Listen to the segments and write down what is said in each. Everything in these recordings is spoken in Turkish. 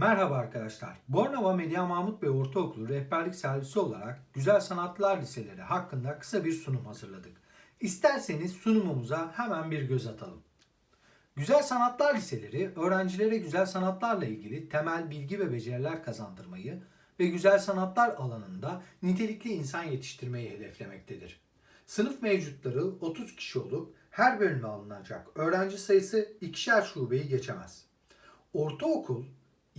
Merhaba arkadaşlar. Bornova Medya Mahmut Bey Ortaokulu Rehberlik Servisi olarak Güzel Sanatlar Liseleri hakkında kısa bir sunum hazırladık. İsterseniz sunumumuza hemen bir göz atalım. Güzel Sanatlar Liseleri öğrencilere güzel sanatlarla ilgili temel bilgi ve beceriler kazandırmayı ve güzel sanatlar alanında nitelikli insan yetiştirmeyi hedeflemektedir. Sınıf mevcutları 30 kişi olup her bölüme alınacak öğrenci sayısı ikişer şubeyi geçemez. Ortaokul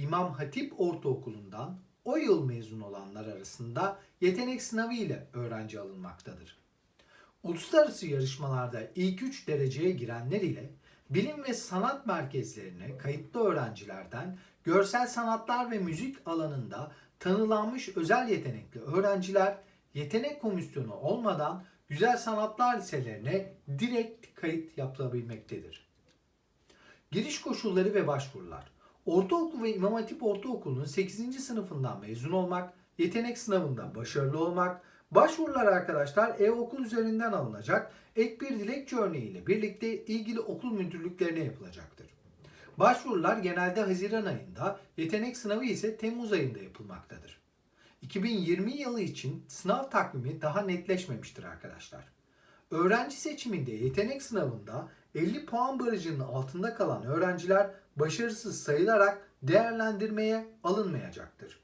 İmam Hatip Ortaokulu'ndan o yıl mezun olanlar arasında yetenek sınavı ile öğrenci alınmaktadır. Uluslararası yarışmalarda ilk 3 dereceye girenler ile bilim ve sanat merkezlerine kayıtlı öğrencilerden görsel sanatlar ve müzik alanında tanılanmış özel yetenekli öğrenciler yetenek komisyonu olmadan güzel sanatlar liselerine direkt kayıt yapılabilmektedir. Giriş koşulları ve başvurular. Ortaokul ve İmam Hatip Ortaokulu'nun 8. sınıfından mezun olmak, yetenek sınavında başarılı olmak, başvurular arkadaşlar e-okul üzerinden alınacak ek bir dilekçe örneğiyle birlikte ilgili okul müdürlüklerine yapılacaktır. Başvurular genelde Haziran ayında, yetenek sınavı ise Temmuz ayında yapılmaktadır. 2020 yılı için sınav takvimi daha netleşmemiştir arkadaşlar. Öğrenci seçiminde yetenek sınavında 50 puan barajının altında kalan öğrenciler başarısız sayılarak değerlendirmeye alınmayacaktır.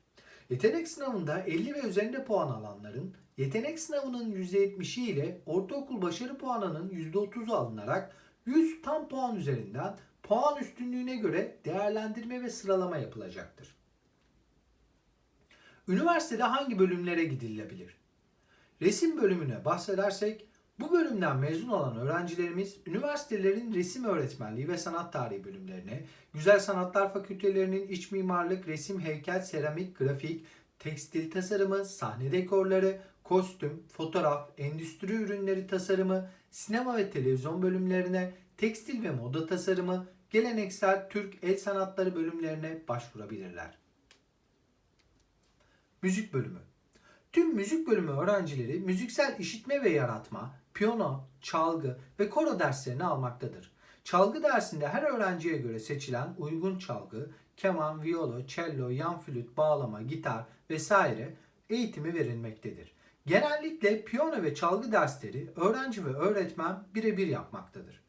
Yetenek sınavında 50 ve üzerinde puan alanların yetenek sınavının %70'i ile ortaokul başarı puanının %30'u alınarak 100 tam puan üzerinden puan üstünlüğüne göre değerlendirme ve sıralama yapılacaktır. Üniversitede hangi bölümlere gidilebilir? Resim bölümüne bahsedersek bu bölümden mezun olan öğrencilerimiz üniversitelerin resim öğretmenliği ve sanat tarihi bölümlerine, güzel sanatlar fakültelerinin iç mimarlık, resim, heykel, seramik, grafik, tekstil tasarımı, sahne dekorları, kostüm, fotoğraf, endüstri ürünleri tasarımı, sinema ve televizyon bölümlerine, tekstil ve moda tasarımı, geleneksel Türk el sanatları bölümlerine başvurabilirler. Müzik bölümü Tüm müzik bölümü öğrencileri müziksel işitme ve yaratma, piyano, çalgı ve koro derslerini almaktadır. Çalgı dersinde her öğrenciye göre seçilen uygun çalgı, keman, viyolo, cello, yan flüt, bağlama, gitar vesaire eğitimi verilmektedir. Genellikle piyano ve çalgı dersleri öğrenci ve öğretmen birebir yapmaktadır.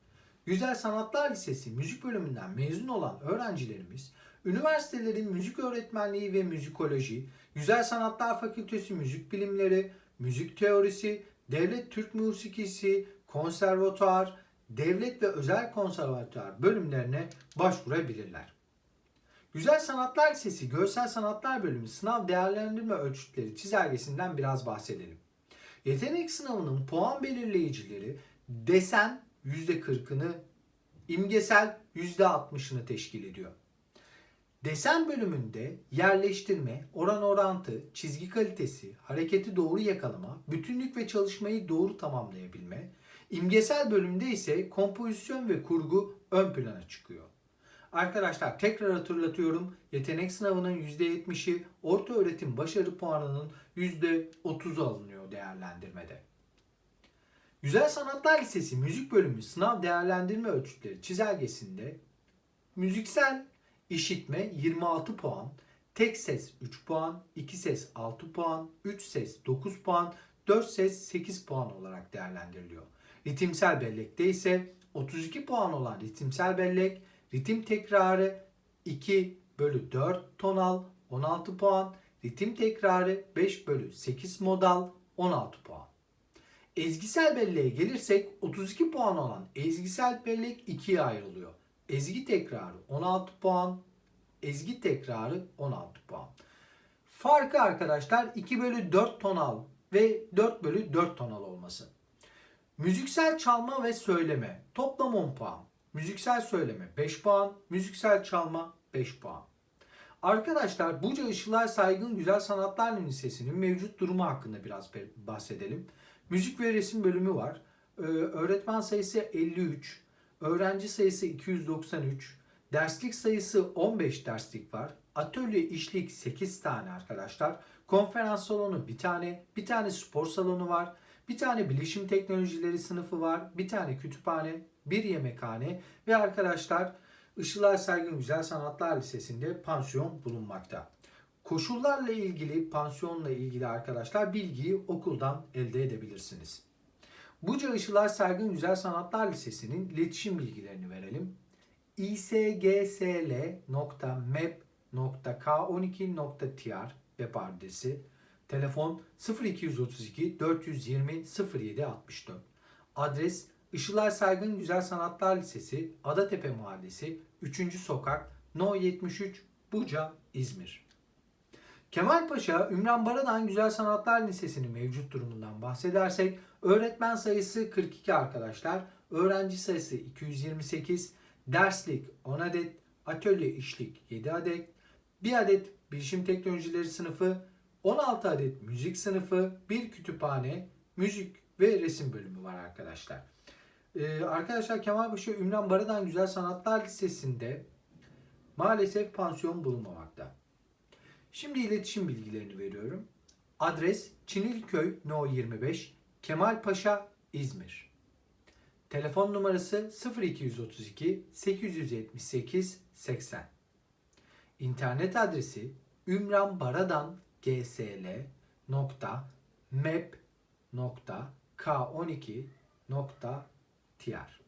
Güzel Sanatlar Lisesi müzik bölümünden mezun olan öğrencilerimiz üniversitelerin müzik öğretmenliği ve müzikoloji, Güzel Sanatlar Fakültesi müzik bilimleri, müzik teorisi, devlet Türk musikisi, konservatuar, devlet ve özel konservatuar bölümlerine başvurabilirler. Güzel Sanatlar Lisesi Görsel Sanatlar Bölümü sınav değerlendirme ölçütleri çizelgesinden biraz bahsedelim. Yetenek sınavının puan belirleyicileri desen %40'ını, imgesel %60'ını teşkil ediyor. Desen bölümünde yerleştirme, oran orantı, çizgi kalitesi, hareketi doğru yakalama, bütünlük ve çalışmayı doğru tamamlayabilme, imgesel bölümde ise kompozisyon ve kurgu ön plana çıkıyor. Arkadaşlar tekrar hatırlatıyorum. Yetenek sınavının %70'i, orta öğretim başarı puanının %30'u alınıyor değerlendirmede. Güzel Sanatlar Lisesi Müzik Bölümü sınav değerlendirme ölçütleri çizelgesinde müziksel işitme 26 puan, tek ses 3 puan, 2 ses 6 puan, 3 ses 9 puan, 4 ses 8 puan olarak değerlendiriliyor. Ritimsel bellekte ise 32 puan olan ritimsel bellek, ritim tekrarı 2 bölü 4 tonal 16 puan, ritim tekrarı 5 bölü 8 modal 16 puan. Ezgisel belleğe gelirsek 32 puan olan ezgisel bellek ikiye ayrılıyor. Ezgi tekrarı 16 puan, ezgi tekrarı 16 puan. Farkı arkadaşlar 2 bölü 4 tonal ve 4 bölü 4 tonal olması. Müziksel çalma ve söyleme toplam 10 puan. Müziksel söyleme 5 puan, müziksel çalma 5 puan. Arkadaşlar Buca Işılay Saygın Güzel Sanatlar Lisesi'nin mevcut durumu hakkında biraz bahsedelim. Müzik ve resim bölümü var. Ee, öğretmen sayısı 53, öğrenci sayısı 293, derslik sayısı 15 derslik var. Atölye işlik 8 tane arkadaşlar. Konferans salonu bir tane, bir tane spor salonu var. Bir tane bilişim teknolojileri sınıfı var. Bir tane kütüphane, bir yemekhane ve arkadaşlar Işılay Saygın Güzel Sanatlar Lisesi'nde pansiyon bulunmakta. Koşullarla ilgili, pansiyonla ilgili arkadaşlar bilgiyi okuldan elde edebilirsiniz. Buca Işılay Saygın Güzel Sanatlar Lisesi'nin iletişim bilgilerini verelim. isgsl.map.k12.tr web adresi Telefon 0232 420 07 64 Adres Işılay Saygın Güzel Sanatlar Lisesi Adatepe Mahallesi 3. Sokak No 73 Buca İzmir Kemalpaşa Ümran Baradan Güzel Sanatlar Lisesi'nin mevcut durumundan bahsedersek öğretmen sayısı 42 arkadaşlar, öğrenci sayısı 228, derslik 10 adet, atölye işlik 7 adet, 1 adet bilişim teknolojileri sınıfı, 16 adet müzik sınıfı, bir kütüphane, müzik ve resim bölümü var arkadaşlar. Ee, arkadaşlar Kemalpaşa Ümran Baradan Güzel Sanatlar Lisesi'nde maalesef pansiyon bulunmamakta. Şimdi iletişim bilgilerini veriyorum. Adres Çinilköy No 25 Kemalpaşa İzmir. Telefon numarası 0232 878 80. İnternet adresi ümranbaradan gsl nokta map nokta k12 nokta tr.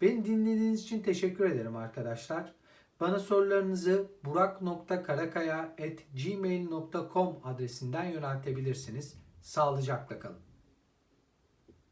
Beni dinlediğiniz için teşekkür ederim arkadaşlar. Bana sorularınızı burak.karakaya.gmail.com adresinden yöneltebilirsiniz. Sağlıcakla kalın.